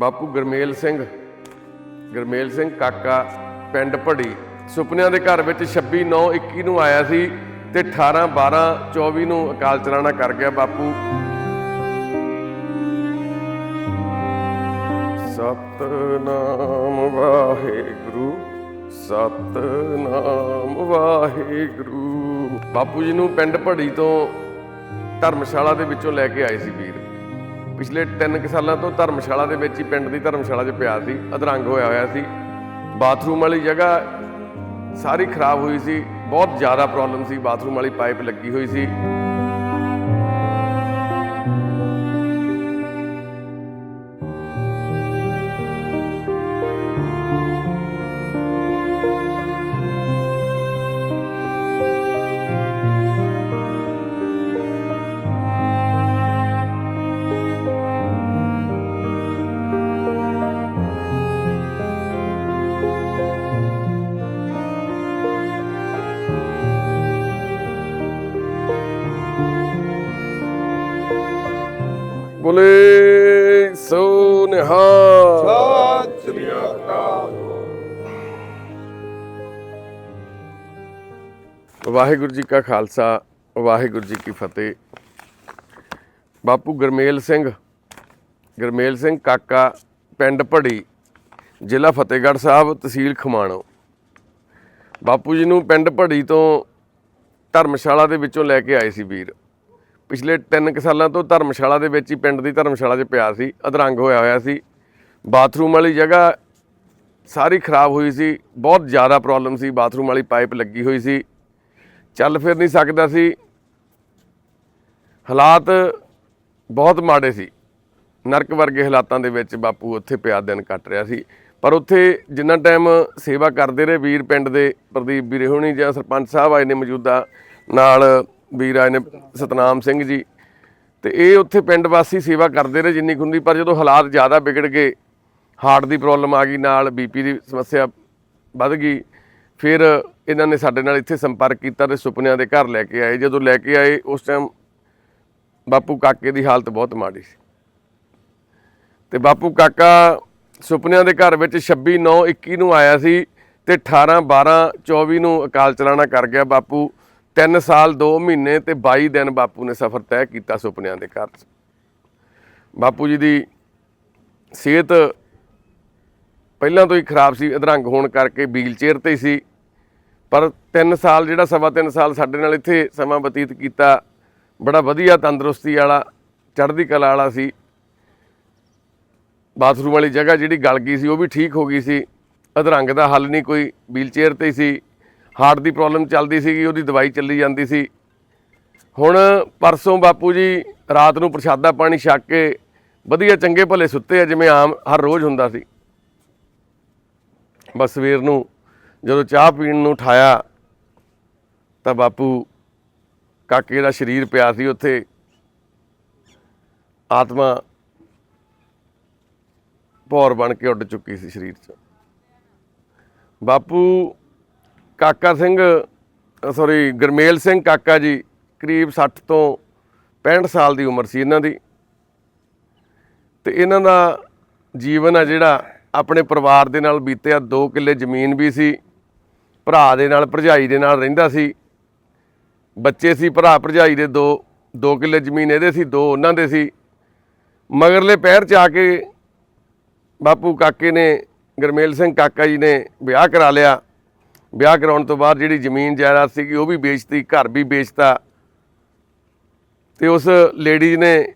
ਬਾਪੂ ਗਰਮੇਲ ਸਿੰਘ। ਗਰਮੇਲ ਸਿੰਘ ਕਾਕਾ, ਪਿੰਡ ਭੜੀ। ਸੁਪਨਿਆਂ ਦੇ ਘਰ ਵਿੱਚ 26 9 21 ਨੂੰ ਆਇਆ ਸੀ ਤੇ 18 12 24 ਨੂੰ ਅਕਾਲ ਚਲਾਣਾ ਕਰ ਗਿਆ ਬਾਪੂ। ਸਤਨਾਮ ਵਾਹਿਗੁਰੂ ਸਤਨਾਮ ਵਾਹਿਗੁਰੂ। ਬਾਪੂ ਜੀ ਨੂੰ ਪਿੰਡ ਭੜੀ ਤੋਂ ਧਰਮਸ਼ਾਲਾ ਦੇ ਵਿੱਚੋਂ ਲੈ ਕੇ ਆਏ ਸੀ ਵੀਰ। ਪਿਛਲੇ 3 ਕੁ ਸਾਲਾਂ ਤੋਂ ਧਰਮਸ਼ਾਲਾ ਦੇ ਵਿੱਚ ਹੀ ਪਿੰਡ ਦੀ ਧਰਮਸ਼ਾਲਾ 'ਚ ਪਿਆ ਸੀ, ਅਧਰੰਗ ਹੋਇਆ ਹੋਇਆ ਸੀ। ਬਾਥਰੂਮ ਵਾਲੀ ਜਗ੍ਹਾ ਸਾਰੀ ਖਰਾਬ ਹੋਈ ਸੀ, ਬਹੁਤ ਜ਼ਿਆਦਾ ਪ੍ਰੋਬਲਮ ਸੀ, ਬਾਥਰੂਮ ਵਾਲੀ ਪਾਈਪ ਲੱਗੀ ਹੋਈ ਸੀ। ਬੋਲੇ ਸੋ ਨਿਹਾਲ ਸਤਿ ਸ੍ਰੀ ਅਕਾਲ ਵਾਹਿਗੁਰੂ ਜੀ ਕਾ ਖਾਲਸਾ, ਵਾਹਿਗੁਰੂ ਜੀ ਕੀ ਫਤਿਹ। ਬਾਪੂ ਗਰਮੇਲ ਸਿੰਘ ਗਰਮੇਲ ਸਿੰਘ ਕਾਕਾ, ਪਿੰਡ ਭੜੀ, ਜ਼ਿਲ੍ਹਾ ਫਤਿਹਗੜ੍ਹ ਸਾਹਿਬ, ਤਹਿਸੀਲ ਖਮਾਣੋ। ਬਾਪੂ ਜੀ ਨੂੰ ਪਿੰਡ ਭੜੀ ਤੋਂ ਧਰਮਸ਼ਾਲਾ ਦੇ ਵਿੱਚੋਂ ਲੈ ਕੇ ਆਏ ਸੀ ਵੀਰ। ਪਿਛਲੇ 3 ਕੁ ਸਾਲਾਂ ਤੋਂ ਧਰਮਸ਼ਾਲਾ ਦੇ ਵਿੱਚ ਹੀ ਪਿੰਡ ਦੀ ਧਰਮਸ਼ਾਲਾ 'ਚ ਪਿਆ ਸੀ, ਅਧਰੰਗ ਹੋਇਆ ਹੋਇਆ ਸੀ। ਬਾਥਰੂਮ ਵਾਲੀ ਜਗ੍ਹਾ ਸਾਰੀ ਖਰਾਬ ਹੋਈ ਸੀ, ਬਹੁਤ ਜ਼ਿਆਦਾ ਪ੍ਰੋਬਲਮ ਸੀ, ਬਾਥਰੂਮ ਵਾਲੀ ਪਾਈਪ ਲੱਗੀ ਹੋਈ ਸੀ। ਚੱਲ ਫਿਰ ਨਹੀਂ ਸਕਦਾ ਸੀ। ਹਾਲਾਤ ਬਹੁਤ ਮਾੜੇ ਸੀ। ਨਰਕ ਵਰਗੇ ਹਾਲਾਤਾਂ ਦੇ ਵਿੱਚ ਬਾਪੂ ਉੱਥੇ ਪਿਆ ਦਿਨ ਕੱਟ ਰਿਹਾ ਸੀ। ਪਰ ਉੱਥੇ ਜਿੰਨਾ ਟਾਈਮ ਸੇਵਾ ਕਰਦੇ ਰਹੇ ਵੀਰ ਪਿੰਡ ਦੇ ਪ੍ਰਦੀਪ ਵੀਰੇ ਹੋਣੀ ਜਾਂ ਸਰਪੰਚ ਸਾਹਿਬ ਆਏ ਨੇ ਮੌਜੂਦਾ ਨਾਲ ਵੀਰ ਆਏ ਨੇ ਸਤਨਾਮ ਸਿੰਘ ਜੀ। ਤੇ ਇਹ ਉੱਥੇ ਪਿੰਡ ਵਾਸੀ ਸੇਵਾ ਕਰਦੇ ਰਹੇ ਜਿੰਨੀ ਕੁ ਹੁੰਦੀ, ਪਰ ਜਦੋਂ ਹਾਲਾਤ ਜ਼ਿਆਦਾ ਵਿਗੜ ਗਏ, ਹਾਰਟ ਦੀ ਪ੍ਰੋਬਲਮ ਆ ਗਈ, ਨਾਲ ਬੀਪੀ ਦੀ ਸਮੱਸਿਆ ਵੱਧ ਗਈ, ਫਿਰ ਇਹਨਾਂ ਨੇ ਸਾਡੇ ਨਾਲ ਇੱਥੇ ਸੰਪਰਕ ਕੀਤਾ ਤੇ ਸੁਪਨਿਆਂ ਦੇ ਘਰ ਲੈ ਕੇ ਆਏ। ਜਦੋਂ ਲੈ ਕੇ ਆਏ, ਉਸ ਟਾਈਮ ਬਾਪੂ ਕਾਕੇ ਦੀ ਹਾਲਤ ਬਹੁਤ ਮਾੜੀ ਸੀ। ਤੇ ਬਾਪੂ ਕਾਕਾ ਸੁਪਨਿਆਂ ਦੇ ਘਰ ਵਿੱਚ 26 9 21 ਨੂੰ ਆਇਆ ਸੀ ਤੇ 18 12 24 ਨੂੰ ਅਕਾਲ ਚਲਾਣਾ ਕਰ ਗਿਆ ਬਾਪੂ। 3 ਸਾਲ 2 ਮਹੀਨੇ ਤੇ 22 ਦਿਨ ਬਾਪੂ ਨੇ ਸਫ਼ਰ ਤੈਅ ਕੀਤਾ ਸੁਪਨਿਆਂ ਦੇ ਘਰ 'ਚ। ਬਾਪੂ ਜੀ ਦੀ ਸਿਹਤ ਪਹਿਲਾਂ ਤੋਂ ਹੀ ਖਰਾਬ ਸੀ, ਅਧਰੰਗ ਹੋਣ ਕਰਕੇ ਵੀਲ ਚੇਅਰ ਤੇ ਸੀ। ਪਰ 3 ਸਾਲ, ਜਿਹੜਾ ਸਵਾ 3 ਸਾਲ ਸਾਡੇ ਨਾਲ ਇੱਥੇ ਸਮਾਂ ਬਤੀਤ ਕੀਤਾ, ਬੜਾ ਵਧੀਆ ਤੰਦਰੁਸਤੀ ਵਾਲਾ, ਚੜ੍ਹਦੀ ਕਲਾ ਵਾਲਾ ਸੀ। ਬਾਥਰੂਮ ਵਾਲੀ ਜਗ੍ਹਾ ਜਿਹੜੀ ਗਲ ਗਈ ਸੀ, ਉਹ ਵੀ ਠੀਕ ਹੋ ਗਈ ਸੀ। ਅਧਰੰਗ ਦਾ ਹੱਲ ਨਹੀਂ ਕੋਈ ਵੀਲ ਚੇਅਰ ਤੇ ਹੀ ਸੀ। ਹਾਰਟ ਦੀ ਪ੍ਰੋਬਲਮ ਚੱਲਦੀ ਸੀਗੀ, ਉਹਦੀ ਦਵਾਈ ਚੱਲੀ ਜਾਂਦੀ ਸੀ। ਹੁਣ ਪਰਸੋਂ ਬਾਪੂ ਜੀ ਰਾਤ ਨੂੰ ਪ੍ਰਸ਼ਾਦਾ ਪਾਣੀ ਛਕ ਕੇ ਵਧੀਆ ਚੰਗੇ ਭਲੇ ਸੁੱਤੇ ਆ, ਜਿਵੇਂ ਆਮ ਹਰ ਰੋਜ਼ ਹੁੰਦਾ ਸੀ। ਬਸ ਸਵੇਰ ਨੂੰ ਜਦੋਂ ਚਾਹ ਪੀਣ ਨੂੰ ਉਠਾਇਆ ਤਾਂ ਬਾਪੂ ਕਾਕੇ ਦਾ ਸਰੀਰ ਪਿਆ ਸੀ ਉੱਥੇ। ਆਤਮਾ ਭੌਰ ਬਣ ਕੇ ਉੱਡ ਚੁੱਕੀ ਸੀ ਸਰੀਰ 'ਚ। ਬਾਪੂ ਕਾਕਾ ਸਿੰਘ ਸੌਰੀ ਗਰਮੇਲ ਸਿੰਘ ਕਾਕਾ ਜੀ, ਕਰੀਬ 60 ਤੋਂ 65 ਸਾਲ ਦੀ ਉਮਰ ਸੀ ਇਹਨਾਂ ਦੀ। ਤੇ ਇਹਨਾਂ ਦਾ ਜੀਵਨ ਆ ਜਿਹੜਾ ਆਪਣੇ ਪਰਿਵਾਰ ਦੇ ਨਾਲ ਬੀਤਿਆ 2 ਕਿੱਲੇ ਜ਼ਮੀਨ ਵੀ ਸੀ, ਭਰਾ ਦੇ ਨਾਲ, ਭਰਜਾਈ ਦੇ ਨਾਲ ਰਹਿੰਦਾ ਸੀ। ਬੱਚੇ ਸੀ, ਭਰਾ, ਭਰਜਾਈ ਦੇ ਦੋ 2 ਕਿੱਲੇ ਜ਼ਮੀਨ ਇਹਦੇ ਸੀ, ਦੋ ਉਹਨਾਂ ਦੇ ਸੀ। ਮਗਰਲੇ ਪੈਰ ਚ ਆ ਕੇ ਬਾਪੂ ਕਾਕੇ ਨੇ, ਗਰਮੇਲ ਸਿੰਘ ਕਾਕਾ ਜੀ ਨੇ ਵਿਆਹ ਕਰਾ ਲਿਆ। ਵਿਆਹ ਕਰਾਉਣ ਤੋਂ ਬਾਅਦ ਜਿਹੜੀ ਜ਼ਮੀਨ ਜਾਇਦਾਦ ਸੀਗੀ ਉਹ ਵੀ ਵੇਚਤੀ, ਘਰ ਵੀ ਵੇਚਤਾ। ਤੇ ਉਸ ਲੇਡੀਜ਼ ਨੇ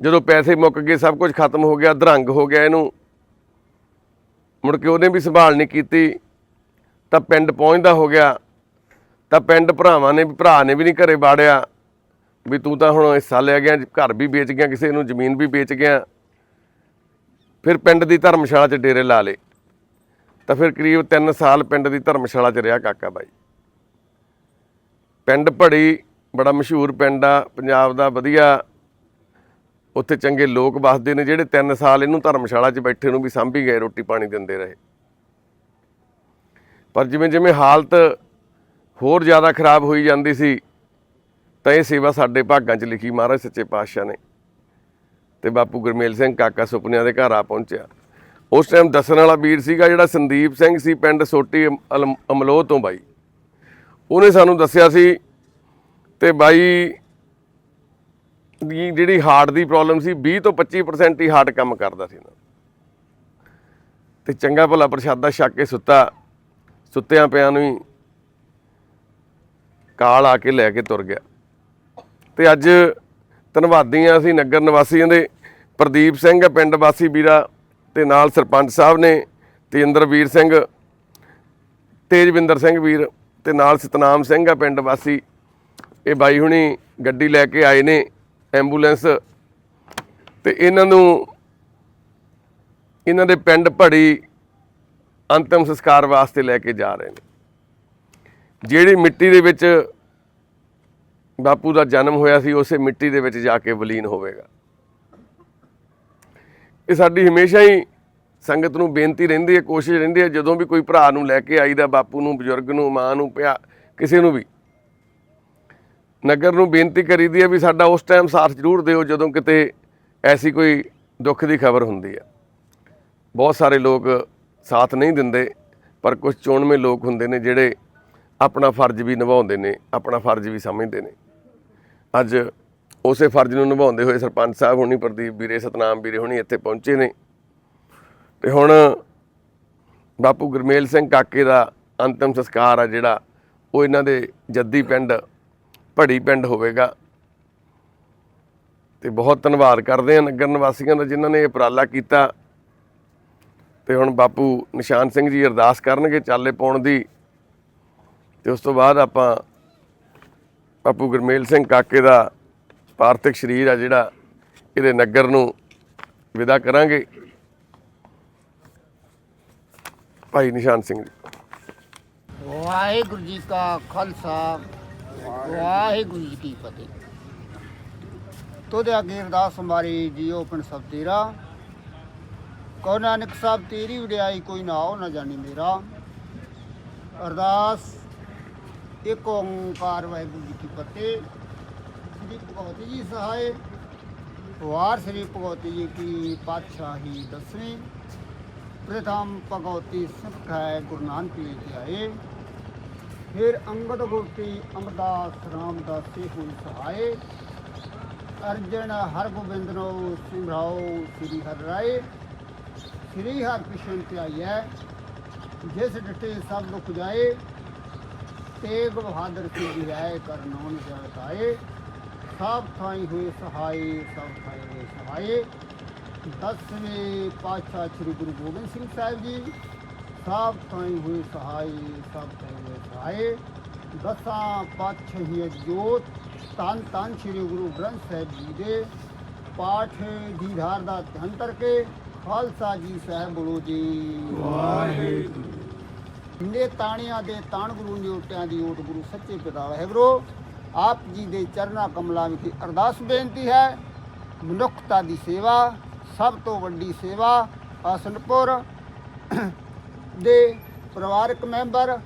ਜਦੋਂ ਪੈਸੇ ਮੁੱਕ ਗਏ, ਸਭ ਕੁਝ ਖਤਮ ਹੋ ਗਿਆ, ਦਰੰਗ ਹੋ ਗਿਆ ਇਹਨੂੰ। ਮੁੜ ਕੇ ਉਹਨੇ ਵੀ ਸੰਭਾਲ ਨਹੀਂ ਕੀਤੀ, ਤਾਂ ਪਿੰਡ ਪਹੁੰਚਦਾ ਹੋ ਗਿਆ। ਤਾਂ ਪਿੰਡ ਭਰਾਵਾਂ ਨੇ ਵੀ, ਭਰਾ ਨੇ ਵੀ ਨਹੀਂ ਘਰੇ ਬਾੜਿਆ ਵੀ ਤੂੰ ਤਾਂ ਹੁਣ ਹਿੱਸਾ ਲੈ ਗਿਆ, ਘਰ ਵੀ ਵੇਚ ਗਿਆ, ਕਿਸੇ ਨੂੰ ਜ਼ਮੀਨ ਵੀ ਵੇਚ ਗਿਆ। ਫਿਰ ਪਿੰਡ ਦੀ ਧਰਮਸ਼ਾਲਾ 'ਚ ਡੇਰੇ ਲਾ ਲੇ ਤਾਂ ਫਿਰ ਕਰੀਬ 3 ਸਾਲ ਪਿੰਡ ਦੀ ਧਰਮਸ਼ਾਲਾ 'ਚ ਰਿਹਾ ਕਾਕਾ ਬਾਈ। ਪਿੰਡ ਭੜੀ ਬੜਾ ਮਸ਼ਹੂਰ ਪਿੰਡ ਆ, ਪੰਜਾਬ ਦਾ ਵਧੀਆ। ਉੱਥੇ ਚੰਗੇ ਲੋਕ ਵੱਸਦੇ ਨੇ, ਜਿਹੜੇ 3 ਸਾਲ ਇਹਨੂੰ ਧਰਮਸ਼ਾਲਾ 'ਚ ਬੈਠੇ ਨੂੰ ਵੀ ਸਾਂਭੀ ਗਏ, ਰੋਟੀ ਪਾਣੀ ਦਿੰਦੇ ਰਹੇ। ਪਰ ਜਿਵੇਂ ਜਿਵੇਂ ਹਾਲਤ ਹੋਰ ਜ਼ਿਆਦਾ ਖਰਾਬ ਹੋਈ ਜਾਂਦੀ ਸੀ, ਤਾਂ ਇਹ ਸੇਵਾ ਸਾਡੇ ਭਾਗਾਂ 'ਚ ਲਿਖੀ ਮਹਾਰਾਜ ਸੱਚੇ ਪਾਤਸ਼ਾਹ ਨੇ। ਤੇ ਬਾਪੂ ਗੁਰਮੇਲ ਸਿੰਘ ਕਾਕਾ ਸੁਪਨਿਆਂ ਦੇ ਘਰ ਆ ਪਹੁੰਚਿਆ। ਉਸ ਟਾਈਮ ਦੱਸਣ ਵਾਲਾ ਵੀਰ ਸੀਗਾ ਜਿਹੜਾ ਸੰਦੀਪ ਸਿੰਘ ਸੀ ਪਿੰਡ ਸੋਟੀ ਅਮ- ਅਲਮ- ਅਮਲੋਹ ਤੋਂ ਬਾਈ। ਉਹਨੇ ਸਾਨੂੰ ਦੱਸਿਆ ਸੀ ਤੇ ਬਾਈ ਦੀ ਜਿਹੜੀ ਹਾਰਟ ਦੀ ਪ੍ਰੋਬਲਮ ਸੀ 20 ਤੋਂ 25% ਹੀ ਹਾਰਟ ਕੰਮ ਕਰਦਾ ਸੀ ਨਾ ਤੇ ਚੰਗਾ ਭਲਾ ਪ੍ਰਸ਼ਾਦਾ ਛੱਕ ਕੇ ਸੁੱਤਾ, ਸੁੱਤਿਆਂ ਪਿਆਂ ਨੂੰ ਹੀ ਕਾਲ ਆ ਕੇ ਲੈ ਕੇ ਤੁਰ ਗਿਆ। ਤੇ ਅੱਜ ਧੰਨਵਾਦੀ ਹਾਂ ਅਸੀਂ ਨਗਰ ਨਿਵਾਸੀਆਂ ਦੇ, ਪ੍ਰਦੀਪ ਸਿੰਘ, ਪਿੰਡ ਵਾਸੀ ਵੀਰਾ ਤੇ ਨਾਲ ਸਰਪੰਚ ਸਾਹਿਬ ਨੇ ਤੇਂਦਰਵੀਰ ਸਿੰਘ ਤੇਜਵਿੰਦਰ ਸਿੰਘ ਵੀਰ ਤੇ ਨਾਲ ਸਤਨਾਮ ਸਿੰਘ ਆ ਪਿੰਡ ਵਾਸੀ। ਇਹ ਬਾਈ ਹੁਣੀ ਗੱਡੀ ਲੈ ਕੇ ਆਏ ਨੇ ਐਂਬੂਲੈਂਸ। ਤੇ ਇਹਨਾਂ ਨੂੰ, ਇਹਨਾਂ ਦੇ ਪਿੰਡ ਭੜੀ ਅੰਤਿਮ ਸੰਸਕਾਰ ਵਾਸਤੇ ਲੈ ਕੇ ਜਾ ਰਹੇ ਨੇ। ਜਿਹੜੀ ਮਿੱਟੀ ਦੇ ਵਿੱਚ ਬਾਪੂ ਦਾ ਜਨਮ ਹੋਇਆ ਸੀ, ਉਸੇ ਮਿੱਟੀ ਦੇ ਵਿੱਚ ਜਾ ਕੇ ਵਲੀਨ ਹੋਵੇਗਾ। ਇਹ ਸਾਡੀ ਹਮੇਸ਼ਾ ਹੀ ਸੰਗਤ ਨੂੰ ਬੇਨਤੀ ਰਹਿੰਦੀ ਹੈ, ਕੋਸ਼ਿਸ਼ ਰਹਿੰਦੀ ਹੈ, ਜਦੋਂ ਵੀ ਕੋਈ ਭਰਾ ਨੂੰ ਲੈ ਕੇ ਆਈਦਾ, ਬਾਪੂ ਨੂੰ, ਬਜ਼ੁਰਗ ਨੂੰ, ਮਾਂ ਨੂੰ, ਪਿਆ, ਕਿਸੇ ਨੂੰ ਵੀ। ਨਗਰ ਨੂੰ ਬੇਨਤੀ ਕਰੀਦੀ ਹੈ ਵੀ ਸਾਡਾ ਉਸ ਟਾਈਮ ਸਾਥ ਜ਼ਰੂਰ ਦਿਓ, ਜਦੋਂ ਕਿਤੇ ਐਸੀ ਕੋਈ ਦੁੱਖ ਦੀ ਖਬਰ ਹੁੰਦੀ ਹੈ। ਬਹੁਤ ਸਾਰੇ ਲੋਕ ਸਾਥ ਨਹੀਂ ਦਿੰਦੇ, ਪਰ ਕੁਝ ਚੋਣਵੇਂ ਲੋਕ ਹੁੰਦੇ ਨੇ, ਜਿਹੜੇ ਆਪਣਾ ਫਰਜ਼ ਵੀ ਨਿਭਾਉਂਦੇ ਨੇ, ਆਪਣਾ ਫਰਜ਼ ਵੀ ਸਮਝਦੇ ਨੇ। ਅੱਜ ਉਸੇ ਫਰਜ਼ ਨੂੰ ਨਿਭਾਉਂਦੇ ਹੋਏ ਸਰਪੰਚ ਸਾਹਿਬ ਹੁਣੀ, ਪ੍ਰਦੀਪ ਵੀਰੇ, ਸਤਨਾਮ ਵੀਰੇ ਹੁਣੀ ਇੱਥੇ ਪਹੁੰਚੇ ਨੇ। ਤੇ ਹੁਣ ਬਾਪੂ ਗੁਰਮੇਲ ਸਿੰਘ ਕਾਕੇ ਦਾ ਅੰਤਿਮ ਸੰਸਕਾਰ ਆ ਜਿਹੜਾ, ਉਹ ਇਹਨਾਂ ਦੇ ਜੱਦੀ ਪਿੰਡ, ਭੜੀ ਪਿੰਡ ਹੋਵੇਗਾ। ਤੇ ਬਹੁਤ ਧੰਨਵਾਦ ਕਰਦੇ ਹਾਂ ਨਗਰ ਨਿਵਾਸੀਆਂ ਦਾ ਜਿਨ੍ਹਾਂ ਨੇ ਇਹ ਉਪਰਾਲਾ ਕੀਤਾ। ਤੇ ਹੁਣ ਬਾਪੂ ਨਿਸ਼ਾਨ ਸਿੰਘ ਜੀ ਅਰਦਾਸ ਕਰਨਗੇ ਚਾਲੇ ਪਾਉਣ ਦੀ। ਤੇ ਉਸ ਤੋਂ ਬਾਅਦ ਆਪਾਂ ਬਾਪੂ ਗੁਰਮੇਲ ਸਿੰਘ ਕਾਕੇ ਦਾ ਪਾਰਥਿਕ ਸਰੀਰ ਆ ਜਿਹੜਾ ਇਹਦੇ ਨਗਰ ਨੂੰ ਵਿਦਾ ਕਰਾਂਗੇ। ਭਾਈ ਨਿਸ਼ਾਨ ਸਿੰਘ ਜੀ। ਵਾਹਿਗੁਰੂ ਜੀ ਕਾ ਖਾਲਸਾ, ਵਾਹਿਗੁਰੂ ਜੀ ਕੀ ਫਤਿਹ। ਤੋਦੇ ਅੱਗੇ ਅਰਦਾਸ ਹਮਾਰੀ ਜੀਓ ਪਿੰਡ ਸਭ ਤੇਰਾ। ਕੋ ਨਾਨਕ ਸਾਹਿਬ ਤੇਰੀ ਵਡਿਆਈ ਕੋਈ ਨਾ ਹੋ ਨਾ ਜਾਣੀ ਮੇਰਾ। ਅਰਦਾਸ, ਇੱਕ ਓੰਕਾਰ ਵਾਹਿਗੁਰੂ ਜੀ ਕੀ ਫਤਿਹ। ਸ੍ਰੀ ਭਗਵਤੀ ਜੀ ਸਹਾਇ ਵਾਰ ਸ੍ਰੀ ਭਗਵਤੀ ਜੀ ਕੀ ਪਾਤਸ਼ਾਹੀ ਦਸਵੀਂ। ਪ੍ਰਥਮ ਭਗਵਤੀ ਸਿੱਖ ਹੈ ਗੁਰੂ ਨਾਨਕ ਜੀ ਕੇ ਆਏ। ਫਿਰ ਅੰਗਦ ਗੁਰਤੀ ਅਮਰਦਾਸ ਰਾਮਦਾਸੀ ਹੋਈ ਸਹਾਏ। ਅਰਜਨ ਹਰਗੋਬਿੰਦ ਨੋ ਸਿਮਰਾਓ ਸ੍ਰੀ ਹਰਿ ਰਾਏ। ਸ੍ਰੀ ਹਰਿ ਕ੍ਰਿਸ਼ਨ ਧਿਆਈਐ, ਜਿਸ ਡਟੇ ਸਭ ਦੁਖ ਜਾਏ ਤੇਗ ਬਹਾਦਰ ਕੀ ਰਾਏ ਕਰਨੋਂ ਜਗਤਾਏ ਸਭ ਥਾਈ ਹੋਏ ਸਹਾਈ ਸਭ ਥਾਈ ਹੋਏ ਸਹਾਈ ਦਸਵੇਂ ਪਾਤਸ਼ਾਹ ਸ੍ਰੀ ਗੁਰੂ ਗੋਬਿੰਦ ਸਿੰਘ ਸਾਹਿਬ ਜੀ ਸਭ ਥਾਈ ਹੋਏ ਸਹਾਈ ਸਭ ਥਾਈ ਹੋਏ ਸਹਾਈ ਦਸਾਂ ਪਾਤਸ਼ਾਹੀ ਜੋਤ ਤਨ ਤਨ ਸ੍ਰੀ ਗੁਰੂ ਗ੍ਰੰਥ ਸਾਹਿਬ ਜੀ ਦੇ ਪਾਠ ਦੀ ਧਾਰ ਦਾ ਧਿਆਨ ਕਰਕੇ ਖਾਲਸਾ ਜੀ ਸਾਹਿਬ ਬੋਲੋ ਜੀ। ਵਾਹਿਗੁਰੂ। ਨੇ ਤਾਣੀਆਂ ਦੇ ਤਾਣ ਗੁਰੂ ਨੇ ਓਟਿਆਂ ਦੀ ਓਟ ਗੁਰੂ ਸੱਚੇ ਪਿਤਾ ਵਾਹਿਗੁਰੂ। ਆਪ ਜੀ ਦੇ ਚਰਨਾ ਕਮਲਾਂ ਵਿਖੇ ਅਰਦਾਸ ਬੇਨਤੀ ਹੈ, ਮਨੁੱਖਤਾ ਦੀ ਸੇਵਾ, ਸਭ ਤੋਂ ਵੱਡੀ ਸੇਵਾ ਹਸਨਪੁਰ ਦੇ ਪਰਿਵਾਰਕ ਮੈਂਬਰ,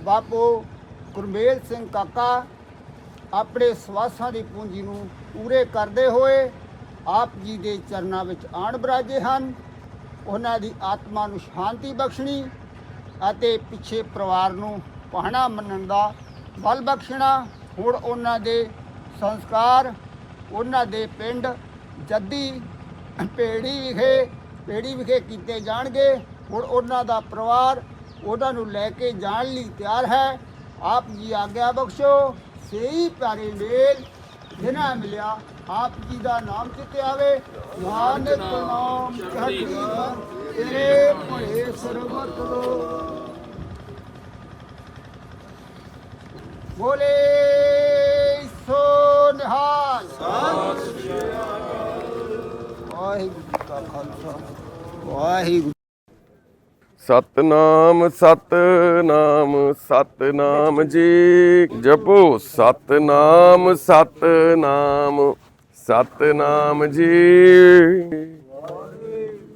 ਬਾਪੂ ਗੁਰਮੇਲ ਸਿੰਘ ਕਾਕਾ, ਆਪਣੇ ਸਵਾਸਾਂ ਦੀ ਪੂੰਜੀ ਨੂੰ ਪੂਰੇ ਕਰਦੇ ਹੋਏ ਆਪ ਜੀ ਦੇ ਚਰਨਾਂ ਵਿੱਚ ਆਣ ਬਰਾਜੇ ਹਨ। ਉਹਨਾਂ ਦੀ ਆਤਮਾ ਨੂੰ ਸ਼ਾਂਤੀ ਬਖਸ਼ਣੀ ਅਤੇ ਪਿੱਛੇ ਪਰਿਵਾਰ ਨੂੰ ਪਹਾਣਾ ਮੰਨਣ ਦਾ ਬਲ ਬਖਸ਼ਣਾ। ਹੁਣ ਉਹਨਾਂ ਦੇ ਸੰਸਕਾਰ, ਉਹਨਾਂ ਦੇ ਪਿੰਡ ਜੱਦੀ ਪੇੜੀ ਵਿਖੇ ਪੇੜੀ ਵਿਖੇ ਕੀਤੇ ਜਾਣਗੇ। ਹੁਣ ਉਹਨਾਂ ਦਾ ਪਰਿਵਾਰ ਉਹਨਾਂ ਨੂੰ ਲੈ ਕੇ ਜਾਣ ਲਈ ਤਿਆਰ ਹੈ। ਆਪ ਜੀ ਆਗਿਆ ਬਖਸ਼ੋ। ਸਹੀ ਪਿਆਰੇ ਮੇਲ ਜਿਨ੍ਹਾਂ ਮਿਲਿਆ, ਆਪ ਜੀ ਦਾ ਨਾਮ ਚਿੱਤੇ ਆਵੇ। ਨਾਨਕ ਨਾਮ ਚੜ੍ਹਦੀ ਤੇਰੇ ਭਲੇ ਸਰਬਤ ਲੋ ਬੋਲੇ ਸੋ ਨਿਹਾਲ। ਵਾਹਿਗੁਰੂ ਕਾ ਖਾਲਸਾ। ਵਾਹਿਗੁਰੂ। ਸਤਨਾਮ ਸਤਨਾਮ ਸਤਨਾਮ ਜੀ। ਜਪੋ, ਸਤਨਾਮ ਸਤਨਾਮ ਸਤਨਾਮ ਜੀ।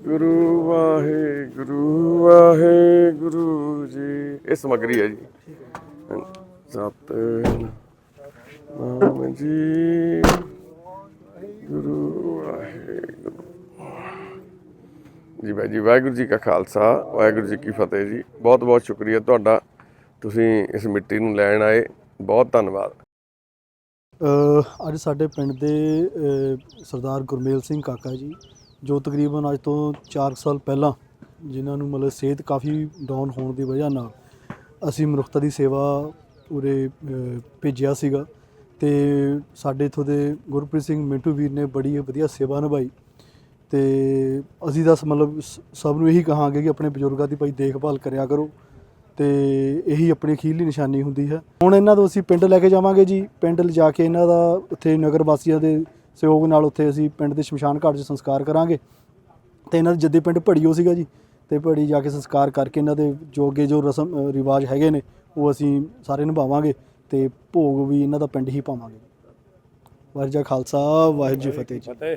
ਗੁਰੂ ਵਾਹਿਗੁਰੂ ਵਾਹਿਗੁਰੂ ਜੀ। ਇਹ ਸਮਗਰੀ ਹੈ ਜੀ। ਸਤਨਾਮ ਜੀ। ਗੁਰੂ ਵਾਹਿਗੁਰੂ। ਜੀ ਬਾਈ ਜੀ, ਵਾਹਿਗੁਰੂ ਜੀ ਕਾ ਖਾਲਸਾ, ਵਾਹਿਗੁਰੂ ਜੀ ਕੀ ਫਤਿਹ ਜੀ। ਬਹੁਤ ਬਹੁਤ ਸ਼ੁਕਰੀਆ ਤੁਹਾਡਾ। ਤੁਸੀਂ ਇਸ ਮਿੱਟੀ ਨੂੰ ਲੈਣ ਆਏ। ਬਹੁਤ ਧੰਨਵਾਦ। ਅੱਜ ਸਾਡੇ ਪਿੰਡ ਦੇ ਸਰਦਾਰ ਗੁਰਮੇਲ ਸਿੰਘ ਕਾਕਾ ਜੀ, ਜੋ ਤਕਰੀਬਨ ਅੱਜ ਤੋਂ 4 ਸਾਲ ਪਹਿਲਾਂ ਜਿਨ੍ਹਾਂ ਨੂੰ ਮਤਲਬ ਸਿਹਤ ਕਾਫੀ ਡਾਊਨ ਹੋਣ ਦੀ ਵਜ੍ਹਾ ਨਾਲ ਅਸੀਂ ਮਨੁੱਖਤਾ ਦੀ ਸੇਵਾ ਉਰੇ ਭੇਜਿਆ ਸੀਗਾ ਤੇ ਸਾਡੇ ਇਥੋਂ ਦੇ ਗੁਰਪ੍ਰੀਤ ਸਿੰਘ ਮਿੰਟੂ ਵੀਰ ਨੇ ਬੜੀ ਵਧੀਆ ਸੇਵਾ ਨਿਭਾਈ ਤੇ ਅਸੀਂ ਤਾਂ ਮਤਲਬ ਸ- ਸਭ ਨੂੰ ਇਹੀ ਕਹਾਂਗੇ ਕਿ ਆਪਣੇ ਬਜ਼ੁਰਗਾਂ ਦੀ ਭਾਈ ਦੇਖਭਾਲ ਕਰਿਆ ਕਰੋ ਤੇ ਇਹੀ ਆਪਣੀ ਅਖੀਰਲੀ ਨਿਸ਼ਾਨੀ ਹੁੰਦੀ ਹੈ। ਹੁਣ ਇਹਨਾਂ ਤੋਂ ਅਸੀਂ ਪਿੰਡ ਲੈ ਕੇ ਜਾਵਾਂਗੇ ਜੀ। ਪਿੰਡ ਲਿਜਾ ਕੇ ਇਹਨਾਂ ਦਾ ਉੱਥੇ ਨਗਰ ਵਾਸੀਆਂ ਦੇ ਸਹਿਯੋਗ ਨਾਲ ਉੱਥੇ ਅਸੀਂ ਪਿੰਡ ਦੇ ਸ਼ਮਸ਼ਾਨ ਘਾਟ 'ਚ ਸੰਸਕਾਰ ਕਰਾਂਗੇ। ਤੇ ਇਹਨਾਂ ਦੇ ਜੱਦੀ ਪਿੰਡ ਭੜੀਓ ਸੀਗਾ ਜੀ, ਤੇ ਭੜੀ ਜਾ ਕੇ ਸੰਸਕਾਰ ਕਰਕੇ ਇਹਨਾਂ ਦੇ ਜੋ ਅੱਗੇ ਜੋ ਰਸਮ ਰਿਵਾਜ ਹੈਗੇ ਨੇ ਉਹ ਅਸੀਂ ਸਾਰੇ ਨਿਭਾਵਾਂਗੇ ਤੇ ਭੋਗ ਵੀ ਇਹਨਾਂ ਦਾ ਪਿੰਡ ਹੀ ਪਾਵਾਂਗੇ। ਵਾਹਿਗੁਰੂ ਜੀ ਕਾ ਖਾਲਸਾ, ਵਾਹਿਗੁਰੂ ਜੀ ਕੀ ਫਤਿਹ ਜੀ। ਫਤਿਹ।